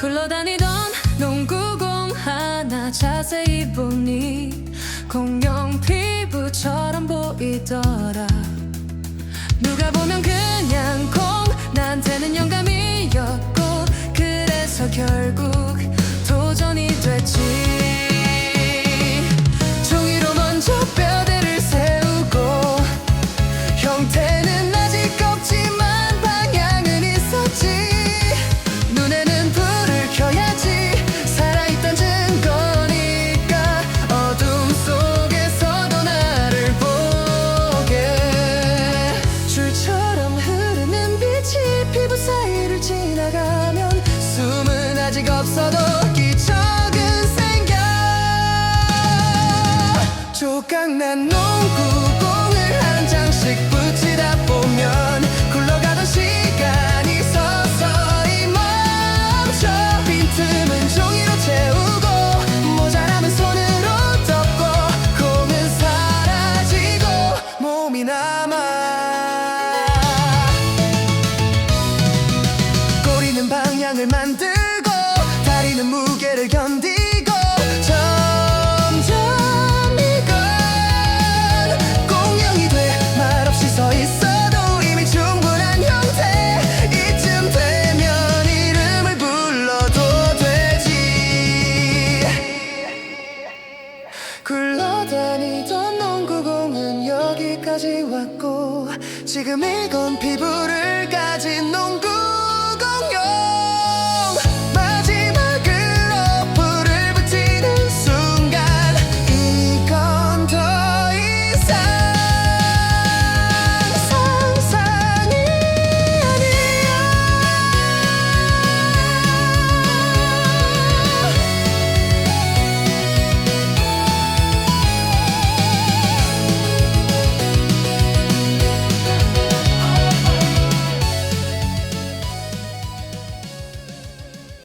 굴러다니던 농구공 하나 자세히 보니 공룡 피부처럼 보이더라. 누가 보면 그냥 공 나한테는 영감이었고 그래서 결국 없어도 기적은 생겨. 조각 난 농구공을 한 장씩 붙이다 보면 굴러가던 시간이 서서히 멈춰. 빈틈은 종이로 채우고 모자라면 손으로 덮고 공은 사라지고 몸이 남아. 꼬리는 방향을 만들 지웠고 지금 이건 피부를